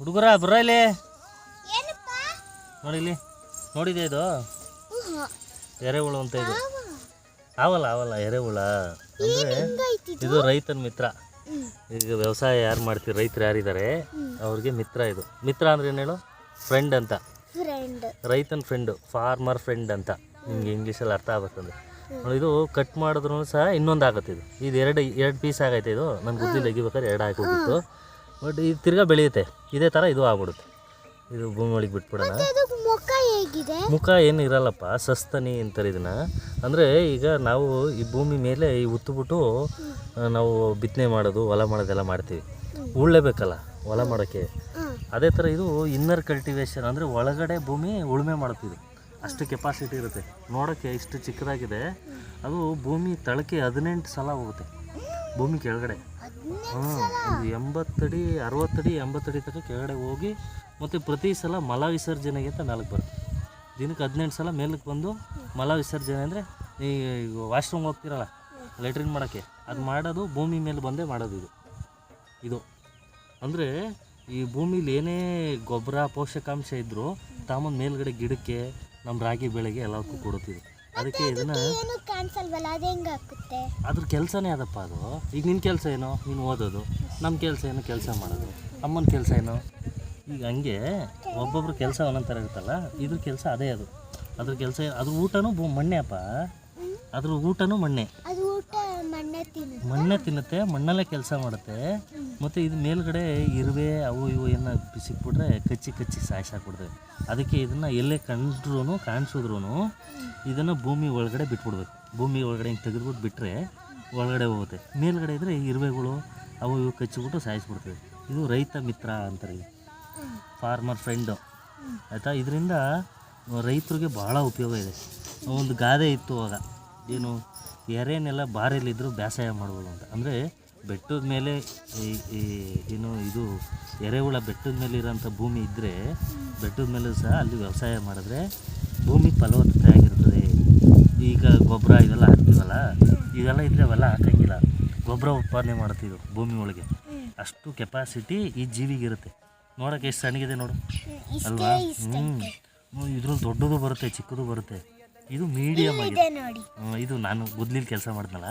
ಹುಡುಗರ ಬರ ಇಲ್ಲಿ? ನೋಡಿ ಇಲ್ಲಿ ನೋಡಿದೆ ಇದು? ಎರೆಹುಳು ಅಂತ ಇದು. ಆವಲ್ಲ ಆವಲ್ಲ ಎರೆಹುಳ. ಅಂದರೆ ಇದು? ರೈತನ ಮಿತ್ರ. ಈಗ ವ್ಯವಸಾಯ ಯಾರು ಮಾಡ್ತೀವಿ ರೈತರು ಯಾರಿದ್ದಾರೆ? ಅವ್ರಿಗೆ ಮಿತ್ರ ಇದು. ಮಿತ್ರ ಅಂದ್ರೆ ಏನು ಹೇಳು? ಫ್ರೆಂಡ್ ಅಂತ. ರೈತನ ಫ್ರೆಂಡು ಫಾರ್ಮರ್ ಫ್ರೆಂಡ್ ಅಂತ. ನಿಮ್ಗೆ ಇಂಗ್ಲೀಷಲ್ಲಿ ಅರ್ಥ ಆಗುತ್ತಂದ್ರೆ ಇದು ಕಟ್ ಮಾಡಿದ್ರು ಸಹ ಇನ್ನೊಂದು ಆಗುತ್ತೆ ಇದು. ಇದು ಎರಡು ಎರಡು ಪೀಸ್ ಆಗೈತೆ ಇದು. ನನ್ನ ಬುದ್ಧಿ ತೆಗಿಬೇಕಾದ್ರೆ ಎರಡು ಹಾಕೋಗಿತ್ತು ಬಟ್ ಇದು ತಿರ್ಗಾ ಬೆಳೆಯುತ್ತೆ. ಇದೇ ಥರ ಇದು ಆಗ್ಬಿಡುತ್ತೆ. ಇದು ಭೂಮಿ ಒಳಗೆ ಬಿಟ್ಬಿಡೋಣ ಮುಖ ಏನು ಇರಲ್ಲಪ್ಪ ಸಸ್ತನಿ ಅಂತಾರೆ ಇದನ್ನ. ಅಂದರೆ ಈಗ ನಾವು ಈ ಭೂಮಿ ಮೇಲೆ ಈ ಉತ್ತುಬಿಟ್ಟು ನಾವು ಬಿತ್ತನೆ ಮಾಡೋದು ಹೊಲ ಮಾಡೋದೆಲ್ಲ ಮಾಡ್ತೀವಿ. ಉಳ್ಳೇಬೇಕಲ್ಲ ಹೊಲ ಮಾಡೋಕ್ಕೆ ಅದೇ ಥರ ಇದು ಇನ್ನರ್ ಕಲ್ಟಿವೇಶನ್ ಅಂದರೆ ಒಳಗಡೆ ಭೂಮಿ ಉಳುಮೆ ಮಾಡುತ್ತಿದೆ ಅಷ್ಟು ಕೆಪಾಸಿಟಿ ಇರುತ್ತೆ. ನೋಡೋಕ್ಕೆ ಇಷ್ಟು ಚಿಕ್ಕದಾಗಿದೆ. ಅದು ಭೂಮಿ ತಳಕ್ಕೆ ಹದಿನೆಂಟು ಸಲ ಹೋಗುತ್ತೆ. ಭೂಮಿ ಕೆಳಗಡೆ. ಹಾಂ ಒಂದು ಎಂಬತ್ತಡಿ ಅರವತ್ತಡಿ ಎಂಬತ್ತಡಿ ತನಕ ಕೆಳಗಡೆ ಹೋಗಿ ಮತ್ತು ಪ್ರತಿ ಸಲ ಮಲ ವಿಸರ್ಜನೆಗೆ ಅಂತ ಮೇಲಕ್ಕೆ ಬರುತ್ತೆ. ದಿನಕ್ಕೆ ಹದಿನೆಂಟು ಸಲ ಮೇಲಕ್ಕೆ ಬಂದು ಮಲ ವಿಸರ್ಜನೆ ಅಂದರೆ ಈ ವಾಶ್ರೂಮ್ ಹೋಗ್ತಿರಲ್ಲ, ಲೆಟ್ರಿನ್ ಮಾಡೋಕ್ಕೆ, ಅದು ಮಾಡೋದು ಭೂಮಿ ಮೇಲೆ ಬಂದೇ ಮಾಡೋದು ಇದು. ಇದು. ಅಂದರೆ ಈ ಭೂಮಿಲಿ ಏನೇ ಗೊಬ್ಬರ, ಪೋಷಕಾಂಶ ಇದ್ದರೂ ತಾಮನ್ ಮೇಲ್ಗಡೆ ಗಿಡಕ್ಕೆ, ನಮ್ಮ ರಾಗಿ ಬೆಳೆಗೆ ಎಲ್ಲದಕ್ಕೂ ಕೊಡುತ್ತಿದೆ ಅದಕ್ಕೆ ಇದನ್ನು ಏನು ಕಾಣಿಸಲ್ವಲ್ಲ ಅದು ಹೆಂಗೆ ಹಾಕುತ್ತೆ? ಅದ್ರ ಕೆಲಸನೇ ಅದಪ್ಪ ಅದು. ಈಗ ನಿನ್ನ ಕೆಲಸ ಏನು? ನೀನು ಓದೋದು. ನಮ್ಮ ಕೆಲಸ ಏನು? ಕೆಲಸ ಮಾಡೋದು. ಅಮ್ಮನ ಕೆಲಸ ಏನು? ಈಗ ಹಂಗೆ ಒಬ್ಬೊಬ್ರು ಕೆಲಸ ಒಂದೊಂದು ಥರ ಇರುತ್ತಲ್ಲ ಇದ್ರ ಕೆಲಸ ಅದೇ ಅದು. ಅದ್ರ ಕೆಲಸ ಅದ್ರ ಊಟನೂ ಮಣ್ಣೆ ಅಪ್ಪ. ಅದ್ರ ಊಟನೂ ಮಣ್ಣೆ. ಅದು ಊಟ ಮಣ್ಣೆ ತಿನ್ನುತ್ತೆ ಮಣ್ಣಲ್ಲೇ ಕೆಲಸ ಮಾಡುತ್ತೆ. ಮತ್ತು ಇದು ಮೇಲ್ಗಡೆ ಇರುವೆ, ಅವು ಇವು ಏನು ಸಿಕ್ಬಿಟ್ರೆ ಕಚ್ಚಿ ಕಚ್ಚಿ ಸಾಯಿಸಾಕ್ಬಿಡ್ತವೆ. ಅದಕ್ಕೆ ಇದನ್ನು ಎಲ್ಲೇ ಕಂಡ್ರೂ ಕಾಣಿಸಿದ್ರೂ ಇದನ್ನು ಭೂಮಿ ಒಳಗಡೆ ಬಿಟ್ಬಿಡ್ಬೇಕು. ಭೂಮಿ ಒಳಗಡೆ ಹಿಂಗೆ ತೆಗೆದ್ಬಿಟ್ಟು ಬಿಟ್ಟರೆ ಒಳಗಡೆ ಹೋಗುತ್ತೆ. ಮೇಲ್ಗಡೆ ಇದ್ದರೆ ಇರುವೆಗಳು, ಅವು ಇವು ಕಚ್ಚಿಬಿಟ್ಟು ಸಾಯಿಸ್ಬಿಡ್ತವೆ. ಇದು ರೈತ ಮಿತ್ರ ಅಂತಾರೆ ಫಾರ್ಮರ್ ಫ್ರೆಂಡು ಆಯಿತಾ? ಇದರಿಂದ ರೈತರಿಗೆ ಭಾಳ ಉಪಯೋಗ ಇದೆ. ಒಂದು ಗಾದೆ ಇತ್ತು ಆಗ. ಏನು ಎರೇನೆಲ್ಲ ಬಾರಿಯಲ್ಲಿದ್ದರೂ ಬೇಸಾಯ ಮಾಡ್ಬೋದು ಅಂತ. ಅಂದರೆ ಬೆಟ್ಟದ ಮೇಲೆ ಈ ಏನು ಇದು ಎರೆಹುಳ ಬೆಟ್ಟದ ಮೇಲೆ ಇರೋಂಥ ಭೂಮಿ ಇದ್ದರೆ ಬೆಟ್ಟದ ಮೇಲೆ ಸಹ ಅಲ್ಲಿ ವ್ಯವಸಾಯ ಮಾಡಿದ್ರೆ ಭೂಮಿ ಫಲವತ್ತತೆ ಆಗಿರ್ತದೆ. ಈಗ ಗೊಬ್ಬರ ಇವೆಲ್ಲ ಹಾಕ್ತೀವಲ್ಲ ಇವೆಲ್ಲ ಇದ್ದರೆ ಅವೆಲ್ಲ ಹಾಕಂಗಿಲ್ಲ. ಗೊಬ್ಬರ ಉತ್ಪಾದನೆ ಮಾಡ್ತೀವಿ ಭೂಮಿ ಒಳಗೆ. ಅಷ್ಟು ಕೆಪಾಸಿಟಿ ಈ ಜೀವಿಗಿರುತ್ತೆ ನೋಡೋಕೆ ಎಷ್ಟು ಸಣ್ಣಗಿದೆ ನೋಡು. ಅಲ್ವಾ? ಹ್ಞೂ ಇದ್ರಲ್ಲಿ ದೊಡ್ಡದು ಬರುತ್ತೆ ಚಿಕ್ಕದು ಬರುತ್ತೆ. ಇದು ಮೀಡಿಯಂ ಆಗಿದೆ. ನೋಡಿ. ಹ್ಮ್, ಇದು ನಾನು ಗುದ್ಲಿಲ್ ಕೆಲಸ ಮಾಡಿದ್ನಲ್ಲ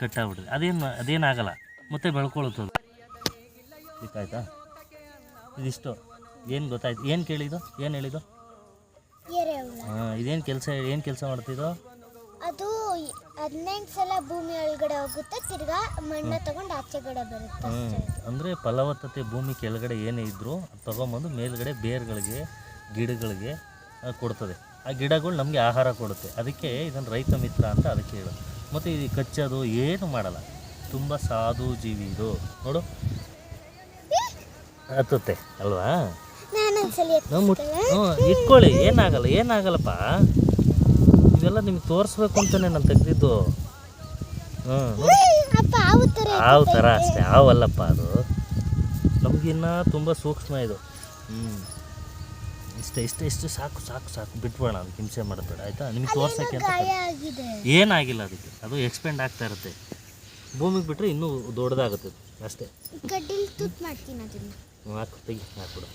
ಕಟ್ಟಾಗ್ಬಿಟ್ಟಿದೆ ಅದೇನು ಅದೇನಾಗಲ್ಲ ಮತ್ತೆ ಬೆಳ್ಕೊಳ್ತದ ಅದು ಇದಿಷ್ಟು. ಏನು ಗೊತ್ತಾಯ್ತು? ಏನು ಕೇಳಿದ್ದು? ಏನು ಹೇಳಿದ್ದು? ಎರೆಹುಳ. ಹಾಂ ಇದೇನು ಕೆಲಸ ಏನು ಕೆಲಸ ಮಾಡ್ತಿದ್ದು ಅದು ಹದಿನೆಂಟು ಸಲ ಭೂಮಿ ಒಳಗಡೆ ಹೋಗುತ್ತೆ ತಿರ್ಗಾ ಮಣ್ಣ ತಗೊಂಡು ಆಚೆಗಡೆ ಬರುತ್ತೆ ಹ್ಞೂ ಅಂದರೆ ಫಲವತ್ತತೆ ಭೂಮಿ ಕೆಳಗಡೆ ಏನೇ ಇದ್ದರೂ ತಗೊಂಬಂದು ಮೇಲ್ಗಡೆ ಬೇರ್ಗಳಿಗೆ ಗಿಡಗಳಿಗೆ ಆ, ಕೊಡ್ತದೆ. ಆ ಗಿಡಗಳು ನಮಗೆ ಆಹಾರ ಕೊಡುತ್ತೆ. ಅದಕ್ಕೆ ಇದನ್ನು ರೈತ ಮಿತ್ರ ಅಂತ ಅದಕ್ಕೆ ಹೇಳೋದು. ಮತ್ತು ಇದು ಕಚ್ಚೋದು ಏನು ಮಾಡಲ್ಲ. ತುಂಬ ಸಾಧು ಜೀವಿ ಇದು. ನೋಡು. ಹತ್ತುತ್ತೆ. ಅಲ್ವಾ? ಹ್ಞೂ ಇಟ್ಕೊಳ್ಳಿ. ಏನಾಗಲ್ಲ ಏನಾಗಲ್ಲಪ್ಪ? ಇವೆಲ್ಲ ನಿಮ್ಗೆ ತೋರಿಸ್ಬೇಕು ಅಂತಲೇ ನಾನು ತೆಗೆದಿದ್ದು. ಹ್ಞೂ ಹಾವು ಥರ ಅಷ್ಟೇ. ಆವಲ್ಲಪ್ಪ ಅದು. ನಮಗಿನ್ನ ತುಂಬ ಸೂಕ್ಷ್ಮ ಇದು. ಹ್ಞೂ ಇಷ್ಟೇ ಇಷ್ಟ ಇಷ್ಟು ಸಾಕು ಸಾಕು ಸಾಕು. ಬಿಟ್ಬೇಡ ಅದಕ್ಕೆ ಹಿಂಸೆ ಮಾಡಬೇಡ ಆಯಿತಾ? ನಿಮಗೆ ತೋರ್ಸೋಕ್ಕೆ ಅಂತ ಏನಾಗಿಲ್ಲ ಅದಕ್ಕೆ? ಅದು ಎಕ್ಸ್ಪೆಂಡ್ ಆಗ್ತಾ ಇರುತ್ತೆ. ಭೂಮಿಗೆ ಬಿಟ್ಟರೆ ಇನ್ನೂ ದೊಡ್ಡದಾಗುತ್ತೆ ಅದು ಅಷ್ಟೇ. ಕಡ್ಡಿಲಿ ತುತ್ತು ಮಾಡ್ತೀನಿ ಅದನ್ನ. ಹಾಕು ತೆಗಿ ಹಾಕ್ಬಿಡು.